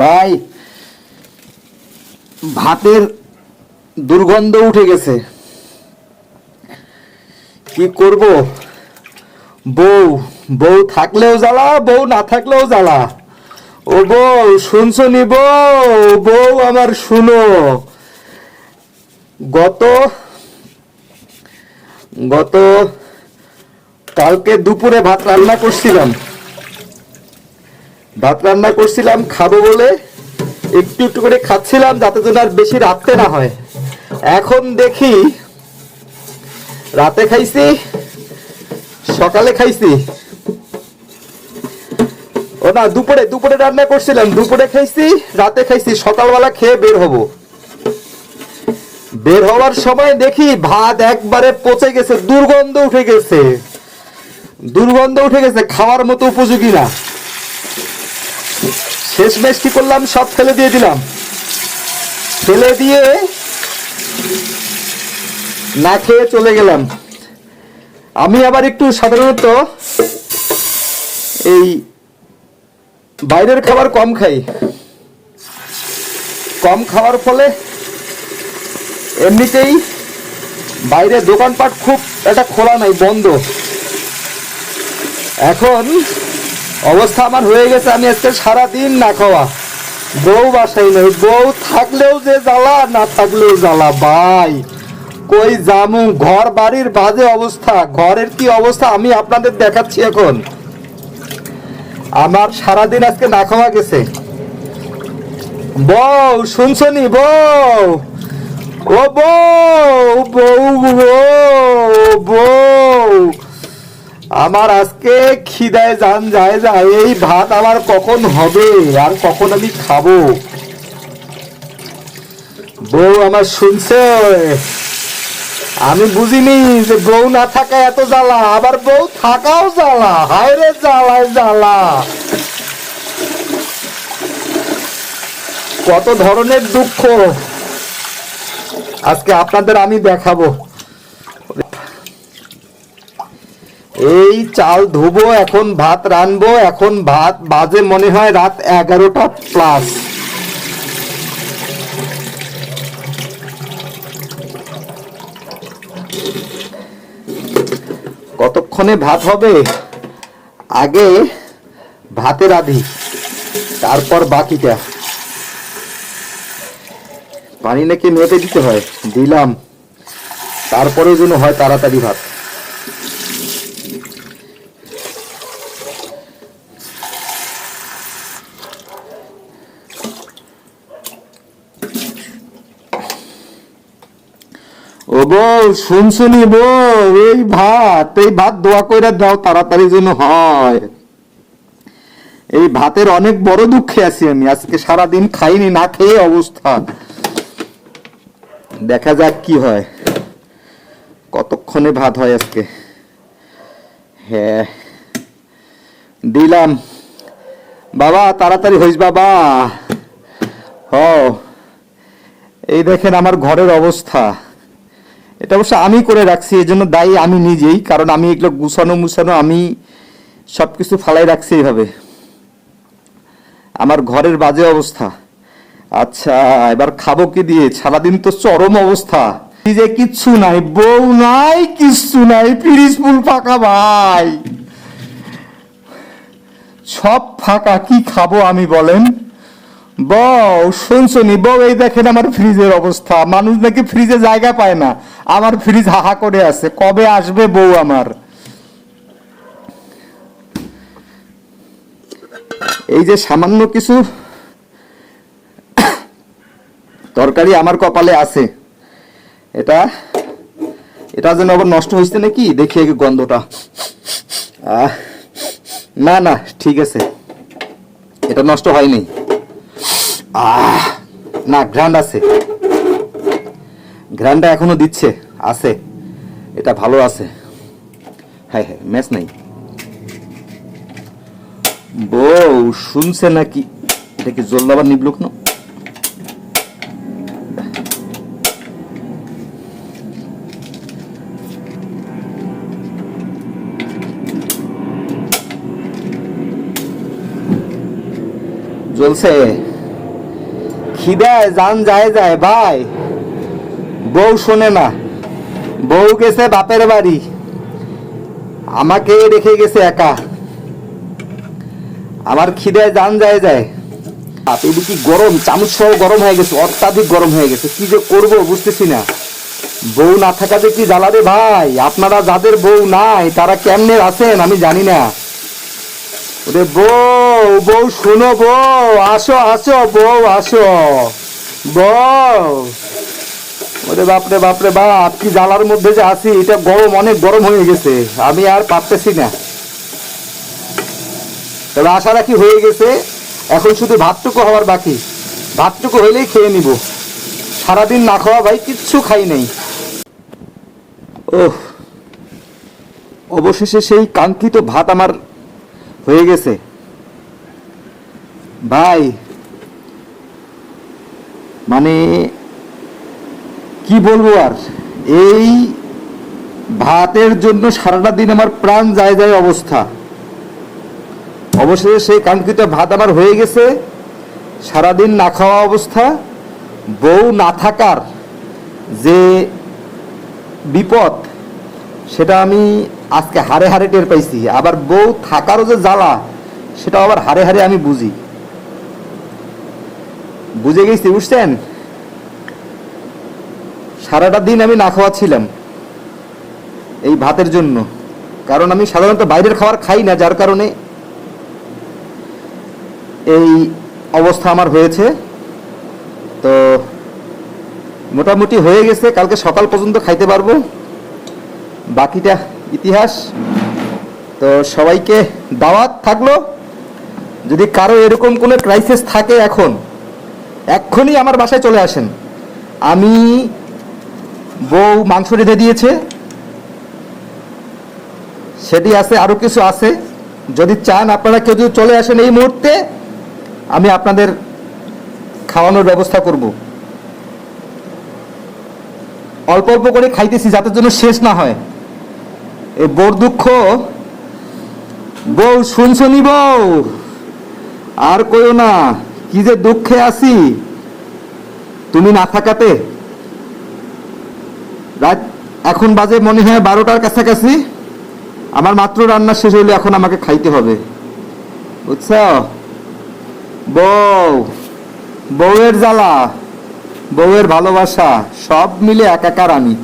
ভাই, ভাতের দুর্গন্ধ উঠে গেছে। কি করব? বউ বউ থাকলেও জ্বালা, বউ না থাকলেও জ্বালা। ও বউ শুনছো নি বউ? বউ আমার শুনো। গত গত কালকে দুপুরে ভাত রান্না করছিলাম। ভাত রান্না করছিলাম, খাব বলে একটু একটু করে খাচ্ছিলাম যাতে যেন আর বেশি রাখতে না হয়। এখন দেখি রাতে খাইছি, সকালে খাইছি। ও না, দুপুরে দুপুরে রান্না করছিলাম, দুপুরে খাইছি, রাতে খাইছি, সকালবেলা খেয়ে বের হব। বের হওয়ার সময় দেখি ভাত একবারে পচে গেছে, দুর্গন্ধ উঠে গেছে। দুর্গন্ধ উঠে গেছে, খাওয়ার মতো উপযোগী না। শেষ মেশ কি করলাম, সব ফেলে দিয়ে দিলাম। ফেলে দিয়ে না খেয়ে চলে গেলাম। আমি আবার একটু সাধারণত এই বাইরের খাবার কম খাই। কম খাওয়ার ফলে এমনিতেই বাইরে দোকানপাট খুব একটা খোলা নাই, বন্ধ। এখন অবস্থা আমার হয়ে গেছে, আমি আজকে সারাদিন না খাওয়া। বউ বাসাই নেই, বউ থাকলেও যে জ্বালা, না থাকলেও জ্বালা, ভাই। কই জামু ঘর বাড়ির বাজে অবস্থা, ঘরের কি অবস্থা আমি আপনাদের দেখাচ্ছি এখন। আমার সারাদিন আজকে না খাওয়া গেছে। বউ শুনছনি বউ? ও বউ বউ বউ বউ আমার আজকে খিদায় যান যায় যায়, এই ভাত আমার কখন হবে আর কখন আমি খাব? বউ আমার শুনছে। আমি বুঝিনি যে বউ না থাকা এত জ্বালা, আবার বউ থাকাও জ্বালা। হায় রে জ্বালায় জ্বালা। কত ধরনের দুঃখ। আজকে আপনাদের আমি দেখাবো। এই চাল ধুবো, এখন ভাত রানবো, এখন ভাত বাজে মনে হয় রাত এগারোটা প্লাস কতক্ষণে ভাত হবে? আগে ভাতে আধি তারপর বাকিটা। পানি নাকি মেপে দিতে হয়? দিলাম। তারপরে যেন হয় তাড়াতাড়ি ভাত। বউ শুনছুনি বউ এই ভাত এই ভাত দোয়া কইরা দাও, তাড়াতাড়ি যেন হয়। এই ভাতের অনেক বড় দুঃখে আছি আমি, আজকে সারাদিন খাইনি, না খেয়ে অবস্থা দেখা যাক কি হয়। কতক্ষণে ভাত হয় আজকে? হ্যাঁ। দিলাম। বাবা, তাড়াতাড়ি হইস বাবা। হ এই দেখেন আমার ঘরের অবস্থা। এটা অবশ্য আমি করে রাখছি এই জন্য দায়ী আমি নিজেই, কারণ আমি এগুলো গুছানো মুছানো আমি সব কিছু ফালাই রাখছি এইভাবে। আমার ঘরের বাজে অবস্থা। আচ্ছা এবার খাব কি দিয়ে? সারাদিন তো চরম অবস্থা। যে কিচ্ছু নাই, বউ নাই, কিচ্ছু নাই পিরিস ফুল ফাঁকা ভাই। সব ফাঁকা, কি খাব আমি বলেন? বউ, শুনছনি? বউ, এই দেখেন আমার ফ্রিজের অবস্থা। মানুষ নাকি ফ্রিজে জায়গা পায় না। আমার ফ্রিজ হাহা করে আছে। কবে আসবে বউ আমার? এই যে সামান্য কিছু তরকারি আমার কপালে আছে। এটা এটা যেন আবার নষ্ট হয়েছে নাকি? দেখি গন্ধটা। না না, ঠিক আছে। এটা নষ্ট হয়নি। আহ! না গ্রান্ড আছে। গ্র্যান্ডটা এখনও দিচ্ছে, আছে। এটা ভালো আছে। হ্যাঁ হ্যাঁ ম্যাচ নাই। বউ, শুনছে নাকি? এটা কি জলদাবার নিবলুক না? জ্বলছে। খিদায় জান যায় যায়, ভাই। বউ শোনে না। বউ গেছে বাপের বাড়ি। আমাকে রেখে গেছে একা। আমার খিদায় জান যায় যায়। এদিকে গরম, চামচ সহ গরম হয়ে গেছে, অত্যাধিক গরম হয়ে গেছে, কি যে করব বুঝতেছি না। বউ না থাকাতে কি জ্বালারে ভাই, আপনারা যাদের বউ নাই, তারা কেমনে আছেন আমি জানি না। ওরে বউ বউ, শোনো বউ, আসো আসো, বউ আসো। বউ, ওরে বাপরে বাপরে বাপ কি জ্বালার মধ্যে যে আছি, এটা গরম, অনেক গরম হয়ে গেছে, আমি আর পারতেছি না। তবে আশা রাখি হয়ে গেছে, এখন শুধু ভাতটুকু হওয়ার বাকি। ভাতটুকু হইলেই খেয়ে নিব। সারাদিন না খাওয়া ভাই, কিচ্ছু খাই নাই। ওহ, অবশেষে সেই কাঙ্ক্ষিত ভাত আমার হয়ে গেছে। ভাই মানে কি বলব আর? এই ভাতের জন্য সারাটা দিন আমার প্রাণ যায় যায় অবস্থা। অবশেষে সেই কাঙ্ক্ষিত ভাত আমার হয়ে গেছে। সারাদিন না খাওয়া অবস্থা। বউ না থাকার যে বিপদ, সেটা আমি আজকে হারে হারে টের পাইছি। আবার বউ থাকারও যে জ্বালা সেটা আবার হারে হারে আমি বুঝি। বুঝে গেছি, বুঝছেন? সারাটা দিন আমি না খাওয়া ছিলাম এই ভাতের জন্য। কারণ আমি সাধারণত বাইরের খাবার খাই না, যার কারণে এই অবস্থা আমার হয়েছে। তো মোটামুটি হয়ে গেছে, কালকে সকাল পর্যন্ত খাইতে পারব। বাকিটা ইতিহাস। তো সবাইকে দাওয়াত থাকল। যদি কারও এরকম কোনো ক্রাইসিস থাকে এখন, এক্ষুনি আমার বাসায় চলে আসেন। আমি বউ মাংস রেঁধে দিয়েছে। সেটি আছে আরও কিছু আছে। যদি চান আপনারা কেউ যদি চলে আসেন এই মুহূর্তে, আমি আপনাদের খাওয়ানোর ব্যবস্থা করব। অল্প অল্প করে খাইতেছি যাতে জন্য শেষ না হয়। এই বউর দুঃখ। বউ, শুনছনি বউ? আর কইও না, কি যে দুঃখে আছি? তুমি না থাকাতে। রাত এখন বাজে মনে হয় বারোটার কাছাকাছি। আমার মাত্র রান্না শেষ হইলে এখন আমাকে খাইতে হবে। বুঝছ? বউ, বউয়ের জ্বালা, বউয়ের ভালোবাসা, সব মিলে একাকার আমি।